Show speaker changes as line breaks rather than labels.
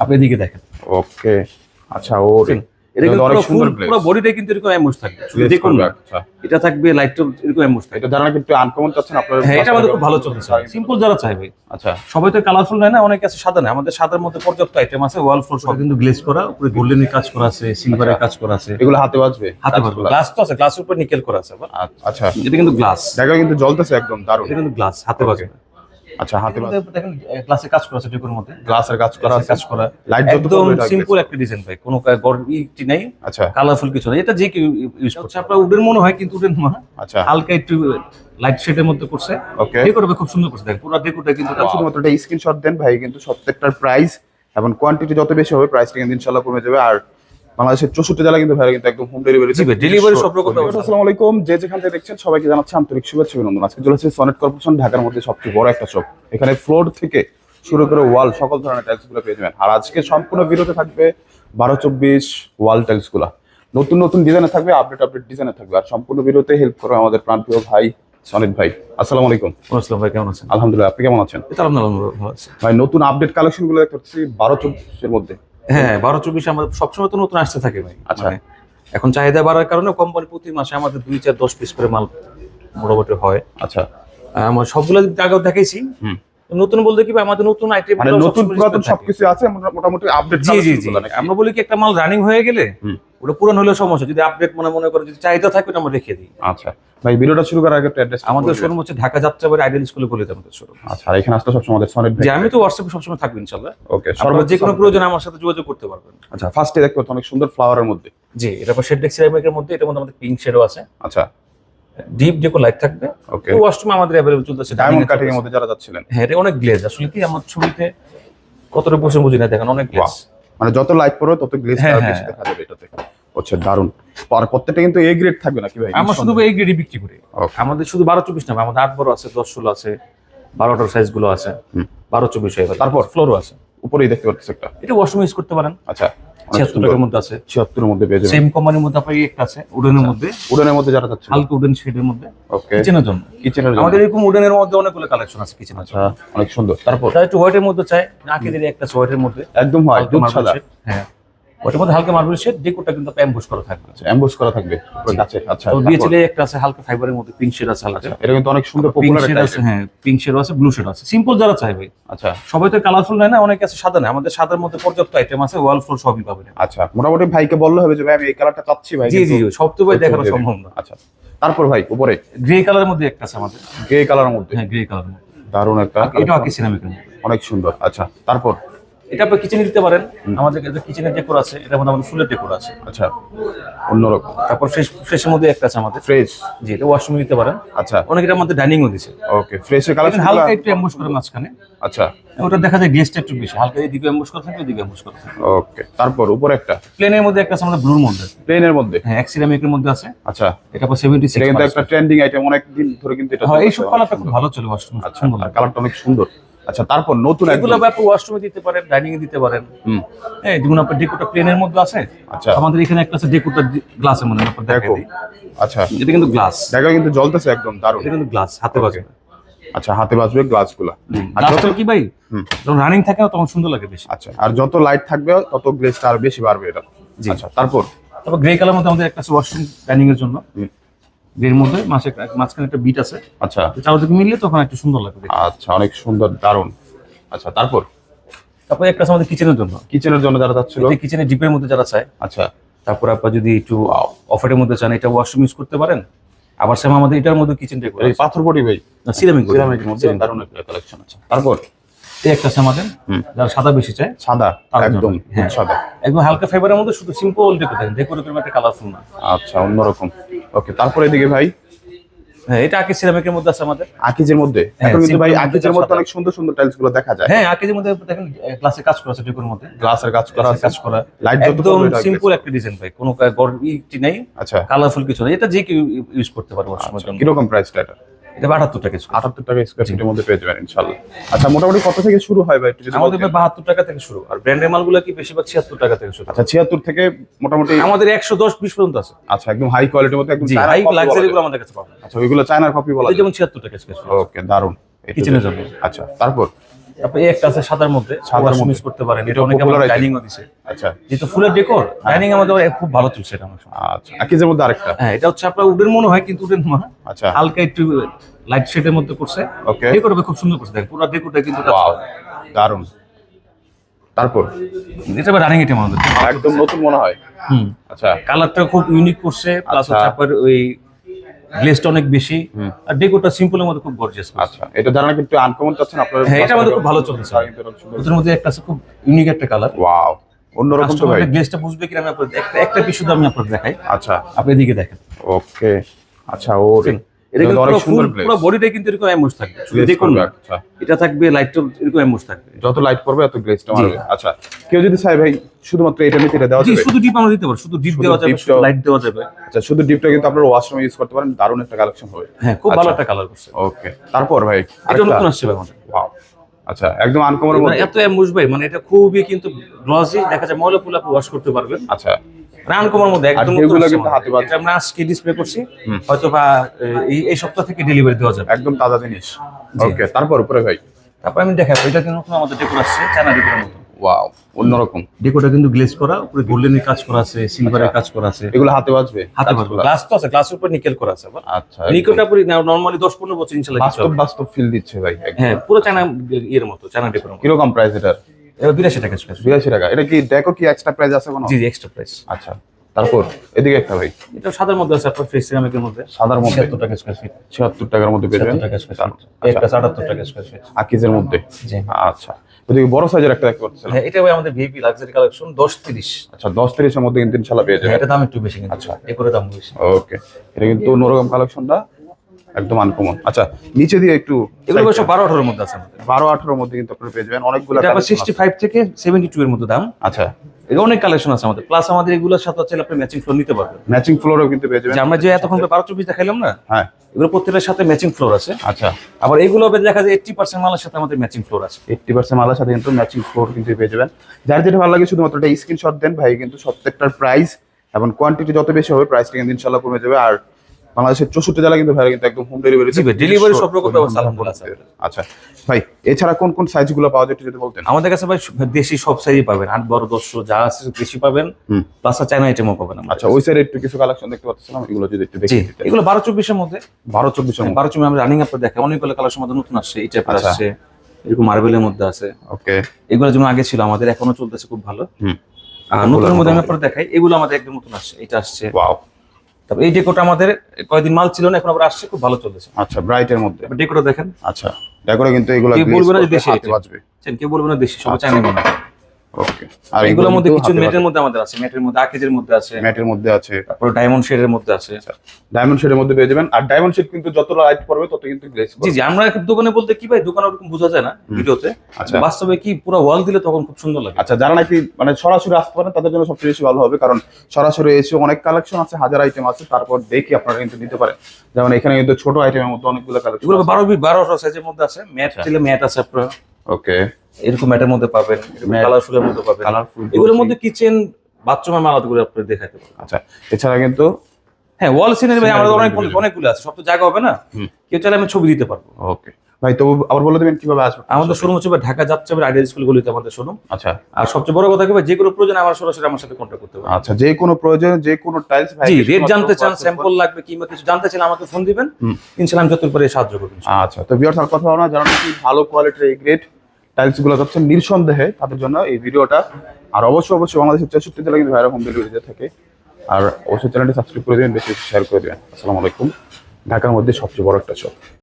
আপনি এদিকে দেখেন।
ওকে। আচ্ছা ও
এটা কিন্তু
অনেক সুন্দর
পুরো বডিটাই কিন্তু এরকম অ্যামোস থাকবে। দেখুন
করবে,
না।
আচ্ছা।
এটা থাকবে লাইটটা এরকম অ্যামোস থাকবে।
এটা যারা নাকি আনকমন চাচ্ছেন আপনারা
হ্যাঁ এটা আমাদের খুব ভালো চলতেছে সিম্পল যারা চাইবে।
আচ্ছা।
সবাই তো কালারফুল নেয় না অনেক আছে সাদা নেয়। আমাদের সাদার মধ্যে পর্যাপ্ত আইটেম আছে ওয়াল ফ্লোর সব। কিন্তু গ্লেজ করা উপরে গোল্ডেনের কাজ করা আছে সিলভারের কাজ করা আছে।
এগুলো হাতে বাজবে?
হাতে গ্লাস তো আছে গ্লাসের উপর নিকেল করা আছে
আচ্ছা।
এটা কিন্তু গ্লাস
কিন্তু জ্বলতেছে একদম দারুণ।
এটা কিন্তু গ্লাস হাতে বাজবে।
আচ্ছা হাতে
দেখেন গ্লাসে কাজ করা আছে ডেকোর মধ্যে।
গ্লাসের কাজ করা
কাজ করা।
লাইট
একদম সিম্পল একটা ডিজাইন ভাই কোনো গড়ি নেই
আচ্ছা।
কালারফুল কিছু নেই এটা যে কেউ ইউজ করছে আপনার উডেন মনে হয় কিন্তু উডেন নয়
আচ্ছা।
হালকা একটু লাইট শেডের মধ্যে করছে।
ওকে
ডেকোর খুব সুন্দর করছে দেখেন পুরো ডেকোরটা কিন্তু
শুধুমাত্র একটা স্ক্রিনশট দেন ভাই কিন্তু প্রত্যেকটার প্রাইস এবং কোয়ান্টিটি যত বেশি হবে প্রাইসটা কিন্তু ইনশাআল্লাহ কমে যাবে। আর বাংলাদেশের চৌষট্টি জেলা কিন্তু ভাই কিন্তু একদম হোম ডেলিভারি
জি ভাই, সব রকম।
আসসালামু আলাইকুম। যে যেখান থেকে দেখছেন সবাইকে জানাচ্ছি আন্তরিক শুভেচ্ছা অভিনন্দন। আজকে চলেছে সনেট কর্পোরেশন ঢাকার মধ্যে সবচেয়ে বড় একটা শপ এখানে ফ্লোর থেকে শুরু করে ওয়াল সকল ধরনের টাইলসগুলো পেয়ে যাবেন। আর আজকে সম্পূর্ণ ভিডিওতে থাকবে বারো চব্বিশ ওয়াল টাইলসগুলা। নতুন নতুন ডিজাইনে থাকবে আপডেট আপডেট ডিজাইনে থাকবে। আর সম্পূর্ণ ভিডিওতে হেল্প করবে আমাদের প্রাণপ্রিয় ভাই সনিত ভাই। আসসালামু আলাইকুম।
আসসালাম ভাই কেমন আছেন?
আলহামদুলিল্লাহ আপনি কেমন আছেন? ভাই নতুন আপডেট কালেকশনগুলো দেখতে পাচ্ছি বারো চব্বিশের মধ্যে।
হ্যাঁ বারো চব্বিশ আমাদের সবসময় তো নতুন আসতে থাকে ভাই।
আচ্ছা।
মানে এখন চাহিদা বাড়ার কারণে কোম্পানি প্রতি মাসে আমাদের দুই চার দশ পিস করে মাল মোটামুটি হয়।
আচ্ছা।
আমার সবগুলো জায়গাও
দেখেছি।
নতুন বলতে কি আমাদের নতুন আইটেম
মানে নতুন পুরাতন সবকিছু আছে মোটামুটি আপডেট
জি জি জি। আমরা বলি কি একটা মাল রানিং হয়ে গেলে। ওটা পুরান হলে সমস্যা। যদি আপডেট মনে মনে করে যদি চাহিদা থাকে ওটা আমরা রেখে দিই।
আচ্ছা। ভাই ভিডিওটা শুরু করার আগে একটু অ্যাড্রেস
আমাদের শোরুম হচ্ছে ঢাকা যাত্রাবাড়ি আইডিয়াল স্কুলে বলে আমাদের শোরুম
আচ্ছা আর এখানে আসলে সবসময় আমাদের সনেট ভাই
আমি তো হোয়াটসঅ্যাপে সবসময় থাকব ইনশাল্লাহ।
ওকে
আপনার যে কোনো প্রয়োজন আমার সাথে যোগাযোগ করতে পারবেন।
আচ্ছা ফার্স্টে দেখতে পাচ্ছি অনেক সুন্দর ফ্লাওয়ারের মধ্যে।
জি এটা পর শেড সিরামিকের মধ্যে এটার মধ্যে আমাদের পিঙ্ক শেডও আছে।
আচ্ছা।
ডিপ ডেকো লাইট থাকবে।
ওকে
ওয়াশরুম আমাদের অ্যাভেলেবল চলতেছে
ডায়মন্ড কাটিং এর মধ্যে যারা যাচ্ছিলেন।
হ্যাঁ এটা অনেক গ্লেজ আসলে কি আমার ছবিতে কতটা বসে বুঝি না দেখেন অনেক গ্লেজ
মানে যত লাইট পড়বে তত গ্লেজ
হ্যাঁ,
বেশি
হ্যাঁ।
দেখা যাবে এটাতে। হচ্ছে দারুণ আর প্রত্যেকটা কিন্তু এ গ্রেড থাকবে নাকি ভাই?
আমরা শুধু এই গ্রেডি বিক্রি করি। আমাদের শুধু বারো চব্বিশ না আমাদের আট বারো আছে দশ ষোলো আছে বারোটার সাইজগুলো আছে বারো চব্বিশ হয়ে
তারপর?
ফ্লোরও আছে।
উপরেই দেখতে পাচ্ছি একটা।
এটা ওয়াশরুম ইউজ করতে পারেন।
আচ্ছা।
ছিয়াত্তর টাকার মধ্যে আছে।
ছিয়াত্তরের মধ্যে পেয়ে
সেম কোম্পানির মধ্যে আপনার একটা আছে উডেনের মধ্যে।
উডেনের মধ্যে যারা
হালকা উডেন শেডের মধ্যে।
ওকে
কিচেনের জন্য।
কিচেনের জন্য।
আমাদের এরকম উডেনের মধ্যে অনেকগুলো কালেকশন আছে কিচেন আছে
আচ্ছা অনেক সুন্দর। তারপর?
তারা একটু হোয়াইটের মধ্যে চাই নাকি দিলে একটা হোয়াইটের মধ্যে।
একদম হয় দুধ সাদা
হ্যাঁ। ওটার মধ্যে হালকা মার্বেল শেড ডেকোরটা কিন্তু অ্যাম্বুশ করা থাকবে।
আচ্ছা করা থাকবে। আচ্ছা
তো বিএচএল একটা আছে হালকা ফাইবারের মধ্যে পিঙ্ক শেড আছে হালকা।
এটা কিন্তু অনেক সুন্দর পপুলার
শেড আছে হ্যাঁ পিঙ্ক শেড আছে ব্লু শেড আছে। সিম্পল যারা চাইবে।
আচ্ছা।
সবাই তো কালারফুল নেয় না অনেক আছে সাদা আমাদের সাদার মধ্যে পর্যাপ্ত আইটেম আছে ওয়াল ফ্লোর সবই পাবেন।
আচ্ছা মোটামুটি ভাইকে বললে হবে যে ভাই আমি এই কালারটা চাচ্ছি ভাই
জি জি সব তো ভাই দেখানো সম্ভব না।
আচ্ছা তারপর ভাই উপরে?
গ্রে কালারের মধ্যে একটা আছে আমাদের।
গ্রে কালারের মধ্যে?
হ্যাঁ গ্রে কালার মধ্যে।
দারুণ একটা
এটা আকি
অনেক সুন্দর আচ্ছা তারপর?
এটা আপনি কিচেনে দিতে পারেন। আমাদের কিচেনের ডেকোর আছে এটার মধ্যে আমাদের ফুলের ডেকোর আছে।
আচ্ছা অন্যরকম।
তারপর ফ্রেশ ফ্রেশের মধ্যে একটা আছে আমাদের।
ফ্রেশ
জি এটা ওয়াশরুমে দিতে পারেন।
আচ্ছা।
অনেক মধ্যে ডাইনিংও দিছে।
ওকে ফ্রেশের কালার
হালকা একটু অ্যাম্বুশ করে মাঝখানে।
আচ্ছা।
ওটা দেখা যায় গ্লেসটা একটু বেশি। হালকা এদিকে অ্যাম্বুশ করা থাকে ওদিকে অ্যাম্বুশ করা থাকে।
ওকে তারপর উপরে একটা?
প্লেনের মধ্যে একটা আছে আমাদের ব্লুর মধ্যে।
প্লেনের মধ্যে?
হ্যাঁ এক সিরামিকের মধ্যে আছে।
আচ্ছা।
এটা পর সেভেন্টি
এটা কিন্তু একটা ট্রেন্ডিং আইটেম অনেক দিন ধরে কিন্তু এটা
হ্যাঁ এই সব কালারটা খুব ভালো চলে ওয়াশরুম
আচ্ছা কালারটা অনেক সুন্দর। আচ্ছা তারপর নতুন
এগুলো ব্যাপার ওয়াশরুমে দিতে পারেন ডাইনিং এ দিতে পারেন।
হুম।
হ্যাঁ যেমন আপনার ডেকোটা প্লেনের মধ্যে আছে।
আচ্ছা।
আমাদের এখানে একটা আছে ডেকোটা গ্লাসের মধ্যে আপনার
দেখো।
দেখো
আচ্ছা।
এটা কিন্তু গ্লাস
জায়গা কিন্তু জ্বলতেছে একদম দারুণ।
এটা কিন্তু গ্লাস হাতে বাজবে।
আচ্ছা হাতে বাজবে গ্লাসগুলা আর যত
কি ভাই? যখন রানিং থাকে তখন সুন্দর লাগে বেশি।
আচ্ছা আর যত লাইট থাকবে তত গ্লেজটা আর বেশি বাড়বে এটা। আচ্ছা তারপর?
তারপর গ্রে কালার মধ্যে আমাদের একটা আছে ওয়াশরুম ডাইনিং এর জন্য গ্রের মধ্যে মাঝে মাঝখানে একটা বিট আছে।
আচ্ছা।
চারদিকে মিললে তখন একটু সুন্দর লাগবে
আচ্ছা অনেক সুন্দর দারুণ। আচ্ছা তারপর?
তারপর একটা আমাদের কিচেনের জন্য।
কিচেনের জন্য যারা যাচ্ছিল?
কিচেনের ডিপের মধ্যে যারা চায়
আচ্ছা।
তারপর আপনার যদি একটু অফারের মধ্যে চান এটা ওয়াশরুম ইউজ করতে পারেন। আবার সেম আমাদের এটার মধ্যে কিচেন ডেকোর
এই পাথর বডি ভাই।
সিরামিক
সিরামিকের মধ্যে দারুণ একটা কালেকশন আছে। তারপর?
এই একটা আছে আমাদের যারা সাদা বেশি চায়
সাদা একদম
হ্যাঁ।
সাদা।
একদম হালকা ফাইবারের মধ্যে শুধু সিম্পল ডেকোর দেখেন ডেকোর একটা কালারফুল না।
আচ্ছা অন্যরকম। ওকে তারপরে এদিকে ভাই?
হ্যাঁ এটা আকি সিরামিকের মধ্যে আছে আমাদের।
আকিজের মধ্যে?
হ্যাঁ,
এখন কিন্তু ভাই
simple
আকিজের
মধ্যে
অনেক সুন্দর সুন্দর টাইলসগুলো দেখা যায়।
হ্যাঁ আকিজের মধ্যে দেখেন কাজ করা আছে ডেকোর মধ্যে।
গ্লাসের কাজ করা আছে।
কাজ করা।
লাইট যত
একদম সিম্পল একটা ডিজাইন ভাই কোনো গড়ি নেই।
আচ্ছা।
কালারফুল কিছু নেই এটা যে কেউ ইউজ করতে পারবে ওয়াশরুমের
আচ্ছা, এটা?
এটা টাকা square।
আটাত্তর টাকা স্কোয়ার ফিটের মধ্যে পেয়ে যাবেন আচ্ছা মোটামুটি কত থেকে শুরু হয় ভাই একটু যদি
আমাদের
বলতেন।
বাহাত্তর টাকা থেকে শুরু। আর ব্র্যান্ডের মালগুলো কি বেশিরভাগ ছিয়াত্তর টাকা থেকে শুরু?
আচ্ছা ছিয়াত্তর থেকে মোটামুটি
আমাদের একশো দশ বিশ পর্যন্ত আছে।
আচ্ছা একদম হাই কোয়ালিটির মধ্যে একদম
জি
চায়না
হাই লাক্সারি গুলো আমাদের কাছে পাবেন।
আচ্ছা ওইগুলো চায়নার কপি বলা
যেমন টাকা স্কোয়ার
ওকে
দারুণ
আচ্ছা তারপর?
তারপরে এই একটা আছে সাদার মধ্যে
সাদার
মিস করতে পারেন। এটা অনেকে। ডাইনিং ও দিছে।
আচ্ছা।
যেহেতু ফুলের ডেকোর ডাইনিং এর মধ্যে খুব ভালো চলছে এটা আমার।
আচ্ছা। একেজের মধ্যে আরেকটা?
হ্যাঁ এটা হচ্ছে আপনার উডের মনে হয় কিন্তু উডের নয়
আচ্ছা।
হালকা একটু লাইট শেডের মধ্যে করছে।
ওকে
ডেকোর খুব সুন্দর করছে। দেখেন পুরো ডেকোরটা কিন্তু
দারুণ তারপর?
এটা রানিং এটা আমাদের।
একদম নতুন মনে হয়।
হুম।
আচ্ছা।
কালারটা খুব ইউনিক করছে প্লাস
আচ্ছা।
হচ্ছে আপনার ওই গ্লেজটা অনেক বেশি। আর ডেকোরটা সিম্পলের মধ্যে খুব গর্জিয়াস
আচ্ছা এটা ধারণা কিন্তু আনকমন চাচ্ছেন আপনার
হ্যাঁ, এটা আমাদের খুব ভালো চলছে। ওদের মধ্যে একটা খুব ইউনিক একটা কালার
ওয়াও অন্যরকম তো ভাই।
গ্লেসটা বুঝবে কিনা আমি আপনাদের একটা একটা পিস শুধু আমি আপনাদের দেখাই।
আচ্ছা।
আপনি এদিকে দেখেন।
ওকে আচ্ছা ওর
এটা কিন্তু
অনেক সুন্দর প্লেস
পুরো বডিটাই কিন্তু এরকম এমোস থাকবে। দেখুন
আচ্ছা।
এটা থাকবে লাইটটা এরকম এমোস থাকবে।
যত লাইট পড়বে এত গ্লেজটা মারবে আচ্ছা কেউ যদি চায় ভাই শুধুমাত্র এটা নিতে এটা দেওয়া যাবে?
শুধু ডিপ আমরা দিতে পারব শুধু ডিপ দেওয়া যাবে
dip
শুধু
টাও-
লাইট দেওয়া যাবে।
আচ্ছা শুধু ডিপটা কিন্তু আপনারা ওয়াশরুমে ইউজ করতে পারেন দারুণ একটা কালেকশন হবে।
হ্যাঁ খুব ভালো
আচ্ছা।
একটা কালার করছে।
ওকে তারপর ভাই
এটা নতুন আসছে ভাই
ওয়াও আচ্ছা একদম
মানে এত এমোস ভাই মানে এটা খুবই কিন্তু গ্লসি দেখা যায় ময়লা ফুল ওয়াশ করতে পারবেন।
আচ্ছা
রান কমার মধ্যে একদম
আর
নতুন
যেগুলো
আসছে
কিন্তু হাতে বাঁধা।
আমরা আজকে ডিসপ্লে করছি। হয়তো বা এই সপ্তাহ থেকে ডেলিভারি দেওয়া যাবে।
একদম তাজা জিনিস। ওকে তারপর উপরে ভাই?
তারপর আমি দেখাবো। এটা কিন্তু আমাদের ডেকোর আসছে মতো।
ওয়াও অন্যরকম।
ডেকোরটা কিন্তু গ্লেজ করা উপরে গোল্ডেনের কাজ করা আছে সিলভারের কাজ করা আছে।
এগুলো হাতে বাজবে?
হাতে পারব গ্লাস তো আছে গ্লাসের উপর নিকেল করা আছে
আচ্ছা
নিকেলটা পুরো নরমালি দশ পনেরো বছর
বাস্তব বাস্তব ফিল দিচ্ছে ভাই।
হ্যাঁ পুরো চায়না ইয়ের মতো
প্রাইস এটার?
বিরাশি টাকা স্কোয়ার
বিরাশি টাকা। এটা কি দেখো কি এক্সট্রা প্রাইস আছে কোনো?
জি জি এক্সট্রা প্রাইস
আচ্ছা তারপর এদিকে একটা ভাই।
এটা সাদার মধ্যে আছে আপনার ফ্রেশ সিরামিকের মধ্যে।
সাদার মধ্যে।
ছিয়াত্তর টাকা স্কোয়ার ফিট
টাকার মধ্যে পেয়ে যাবেন।
টাকা স্কোয়ার ফিট একটা আটাত্তর টাকা স্কোয়ার ফিট
আকিজের মধ্যে।
জি।
আচ্ছা ওদিকে বড় সাইজের একটা দেখতে পাচ্ছেন
হ্যাঁ এটা ভাই আমাদের ভিপি লাক্সারি কালেকশন দশ তিরিশ।
আচ্ছা দশ তিরিশের মধ্যে কিন্তু ইনশাল্লাহ পেয়ে
হ্যাঁ
যাবেন
এটা দাম একটু বেশি কিন্তু।
আচ্ছা।
এরপরে দাম বেশি।
ওকে এটা কিন্তু অন্যরকম কালেকশনটা একদম আনকমন আচ্ছা নিচে দিয়ে একটু
এগুলো সব বারো আঠারোর মধ্যে আছে
বারো আঠারোর মধ্যে কিন্তু আপনারা পেয়ে যাবেন। অনেকগুলো
সিক্সটি ফাইভ থেকে সেভেন্টি টু এর মধ্যে দাম।
আচ্ছা।
অনেক কালেকশন আছে আমাদের। প্লাস আমাদের এগুলোর সাথে হচ্ছে আপনি ম্যাচিং ফ্লোর নিতে পারবেন।
ম্যাচিং ফ্লোরও কিন্তু পেয়ে যাবেন।
আমরা যে এতক্ষণ বারো চব্বিশ দেখাইলাম না
হ্যাঁ।
এগুলো প্রত্যেকটার সাথে ম্যাচিং ফ্লোর আছে।
আচ্ছা।
আবার এগুলো দেখা যায় এইটটি পার্সেন্ট মালের সাথে আমাদের ম্যাচিং ফ্লোর আছে।
এইটটি পার্সেন্ট মালের সাথে কিন্তু ম্যাচিং ফ্লোর কিন্তু পেয়ে যাবেন। যার যেটা ভালো লাগে শুধুমাত্র একটা স্ক্রিনশট দেন। ভাই কিন্তু প্রত্যেকটার প্রাইস এবং কোয়ান্টিটি যত বেশি হবে প্রাইসটা কিন্তু ইনশাল্লাহ কমে যাবে। আর বাংলাদেশের চৌষট্টি জেলা কিন্তু ভাই কিন্তু একদম হোম ডেলিভারি
ভাই, সব রকম ব্যবস্থা আলহামদুলিল্লাহ আছে।
আচ্ছা ভাই এছাড়া কোন কোন সাইজগুলো পাওয়া যায় যদি বলতেন?
আমাদের কাছে ভাই দেশি সব সাইজই পাবেন। আট বড় দশ যা আছে বেশি পাবেন। প্লাস চায়না আইটেমও পাবেন
আচ্ছা ওই সাইডে একটু কিছু কালেকশন দেখতে পাচ্ছিলাম এগুলো যদি একটু দেখে
এগুলো বারো চব্বিশের মধ্যে।
বারো চব্বিশের মধ্যে।
বারো চব্বিশ আমরা রানিং আপনার দেখে অনেকগুলো কালার মধ্যে নতুন আসছে এই টাইপের
আচ্ছা।
আসছে এরকম মার্বেলের মধ্যে আছে।
ওকে
এগুলো যেমন আগে ছিল আমাদের এখনও চলতেছে খুব ভালো।
হুম।
আর নতুনের মধ্যে আমি আপনার দেখাই এগুলো আমাদের একদম নতুন আসছে এটা আসছে।
ওয়াও
তারপর এই ডেকোটা আমাদের কয়েকদিন মাল ছিল না এখন আবার আসছে খুব ভালো চলেছে
আচ্ছা ব্রাইটের মধ্যে।
ডেকোটা দেখেন।
আচ্ছা ডেকোটা কিন্তু এগুলো
বলবে না দেশি।
বাজবে।
চেন কেউ বলবে না দেশি সব
আচ্ছা।
চাইনা মনে
ওকে আর
এগুলোর মধ্যে কিছু মেটের মধ্যে আমাদের আছে। মেটের মধ্যে আকেজের মধ্যে আছে।
ম্যাটের মধ্যে আছে।
তারপর ডায়মন্ড শেডের মধ্যে আছে।
ডায়মন্ড শেডের মধ্যে পেয়ে যাবেন। আর ডায়মন্ড শেড কিন্তু যত লাইট পড়বে তত কিন্তু গ্লেজ
জি জি আমরা একটু দোকানে বলতে কি ভাই দোকানে ওরকম বোঝা যায় না ভিডিওতে।
আচ্ছা।
বাস্তবে কি পুরো ওয়াল দিলে তখন খুব সুন্দর লাগে?
আচ্ছা যারা নাকি মানে সরাসরি আসতে পারেন তাদের জন্য সবচেয়ে বেশি ভালো হবে। কারণ সরাসরি এসে অনেক কালেকশন আছে হাজার আইটেম আছে। তারপর দেখি আপনারা কিন্তু নিতে পারেন। যেমন এখানে কিন্তু ছোট আইটেমের মধ্যে অনেকগুলো কালেকশন
এগুলো বারো বি- বারো সাইজের মধ্যে আছে। ম্যাট ছিল ম্যাট আছে আপনার।
ওকে
এরকম ম্যাটের মধ্যে পাবেন কালারফুলের মধ্যে পাবেন।
কালারফুল
এগুলোর মধ্যে কিচেন বাথরুমের মালাগুলো আপনি দেখাতে পারবেন
আচ্ছা এছাড়া কিন্তু
হ্যাঁ ওয়াল সিনারি ভাই আমাদের
অনেকগুলো
অনেকগুলো আছে সব তো জায়গা হবে না। কেউ চাইলে আমি ছবি দিতে পারব।
ওকে ভাই তো আবার বলে দেবেন কীভাবে আসবে?
আমাদের শোরুম হচ্ছে ঢাকা যাচ্ছে আইডিয়া স্কুলগুলিতে আমাদের শোরুম
আচ্ছা।
আর সবচেয়ে বড় কথা কি ভাই যে কোনো প্রয়োজন আমার সরাসরি আমার সাথে কন্ট্যাক্ট করতে পারবেন
আচ্ছা যে কোনো প্রয়োজনে যে কোনো টাইলস ভাই
জি রেট জানতে চান স্যাম্পল লাগবে কিংবা কিছু জানতে চান আমাকে ফোন দিবেন। ইনশাআল্লাহ আমি যতটুকু পারি সাহায্য করবেন
আচ্ছা তো ভিউয়ার্স আর কথা বলা যারা নাকি ভালো কোয়ালিটির এই গ্রেড টাইলসগুলো যাচ্ছে নিঃসন্দেহে তাদের জন্য এই ভিডিওটা। আর অবশ্যই অবশ্যই বাংলাদেশের চৌষট্টি জেলা কিন্তু ভাইরা হোম দিয়ে থাকে। আর অবশ্যই চ্যানেলটি সাবস্ক্রাইব করে দেবেন, বেশি শেয়ার করে দেবেন। আসসালামু আলাইকুম। ঢাকার মধ্যে সবচেয়ে বড় একটা শপ